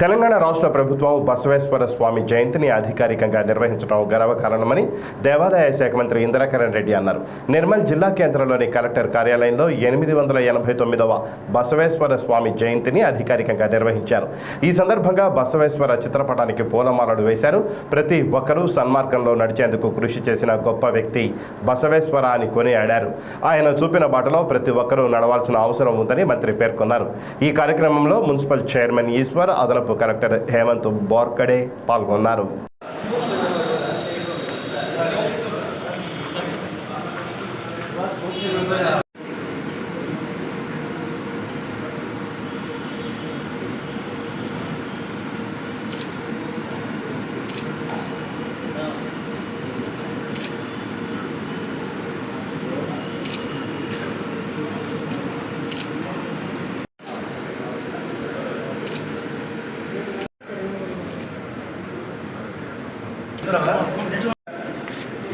తెలంగాణ రాష్ట్ర ప్రభుత్వం బసవేశ్వర స్వామి జయంతిని అధికారికంగా నిర్వహించడం గర్వకారణమని దేవాదాయ శాఖ మంత్రి ఇందిరాకరణ్ రెడ్డి అన్నారు. నిర్మల్ జిల్లా కేంద్రంలోని కలెక్టర్ కార్యాలయంలో ఎనిమిది వందల ఎనభై తొమ్మిదవ బసవేశ్వర స్వామి జయంతిని అధికారికంగా నిర్వహించారు. ఈ సందర్భంగా బసవేశ్వర చిత్రపటానికి పూలమాలలు వేశారు. ప్రతి ఒక్కరూ సన్మార్గంలో నడిచేందుకు కృషి చేసిన గొప్ప వ్యక్తి బసవేశ్వర అని కొనియాడారు. ఆయన చూపిన బాటలో ప్రతి ఒక్కరూ నడవాల్సిన అవసరం ఉందని మంత్రి పేర్కొన్నారు. ఈ కార్యక్రమంలో మున్సిపల్ చైర్మన్ ఈశ్వర్ అదనపు కలెక్టర్ హేమంత్ బోర్కడే పాల్గొన్నారు.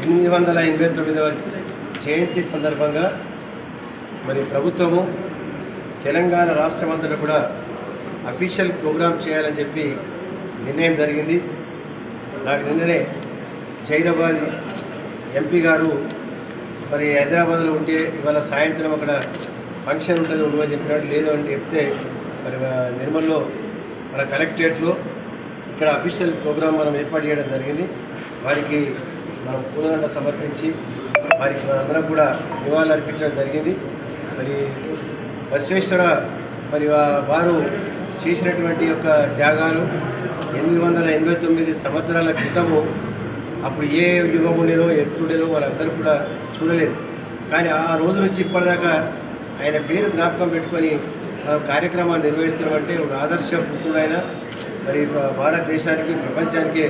ఎనిమిది వందల ఎనభై తొమ్మిదవ జయంతి సందర్భంగా మరి ప్రభుత్వము తెలంగాణ రాష్ట్రమంతటా కూడా అఫీషియల్ ప్రోగ్రామ్ చేయాలని చెప్పి నిర్ణయం జరిగింది. నాకు నిన్ననే జైరాబాద్ ఎంపీ గారు మరి హైదరాబాద్లో ఉంటే ఇవాళ సాయంత్రం అక్కడ ఫంక్షన్ ఉంటుంది ఉండమని చెప్పినట్టు లేదు అని చెప్తే మరి నిర్మల్లో మన కలెక్టరేట్లో ఇక్కడ అఫీషియల్ ప్రోగ్రాం మనం ఏర్పాటు చేయడం జరిగింది. వారికి మనం పూలదండ సమర్పించి వారికి మనందరం కూడా నివాళులు అర్పించడం జరిగింది. మరి బసవేశ్వర మరి వారు చేసినటువంటి యొక్క త్యాగాలు ఎనిమిది వందల ఎనభై తొమ్మిది సంవత్సరాల క్రితము అప్పుడు ఏ యుగం ఉండేనో ఎట్లుండేనో వాళ్ళందరూ కూడా చూడలేదు. కానీ ఆ రోజు నుంచి ఇప్పటిదాకా ఆయన పేరు జ్ఞాపకం పెట్టుకొని కార్యక్రమాన్ని నిర్వహిస్తున్నామంటే ఒక ఆదర్శ పుత్రుడైన మరి భారతదేశానికి ప్రపంచానికి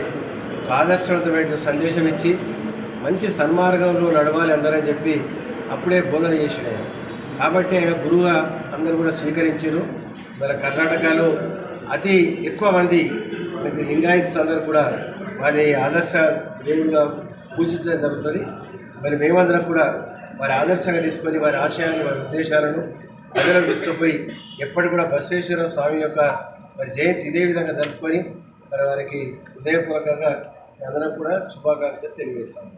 ఒక ఆదర్శవంతమైన సందేశం ఇచ్చి మంచి సన్మార్గంలో నడవాలి అందరని చెప్పి అప్పుడే బోధన చేసాడు ఆయన కాబట్టి ఆయన గురువుగా అందరూ కూడా స్వీకరించారు. మన కర్ణాటకలో అతి ఎక్కువ మంది మరి లింగాయత్స్ అందరూ కూడా వారి ఆదర్శ దేవుడిగా పూజించడం జరుగుతుంది. మరి మేమందరం కూడా వారి ఆదర్శంగా తీసుకొని వారి ఆశయాలు వారి ఉద్దేశాలను ప్రజలకు తీసుకుపోయి ఎప్పటి కూడా బసవేశ్వర స్వామి యొక్క మరి జయంతి ఇదే విధంగా జరుపుకొని మరి వారికి హృదయపూర్వకంగా అందరం కూడా శుభాకాంక్షలు తెలియజేస్తాము.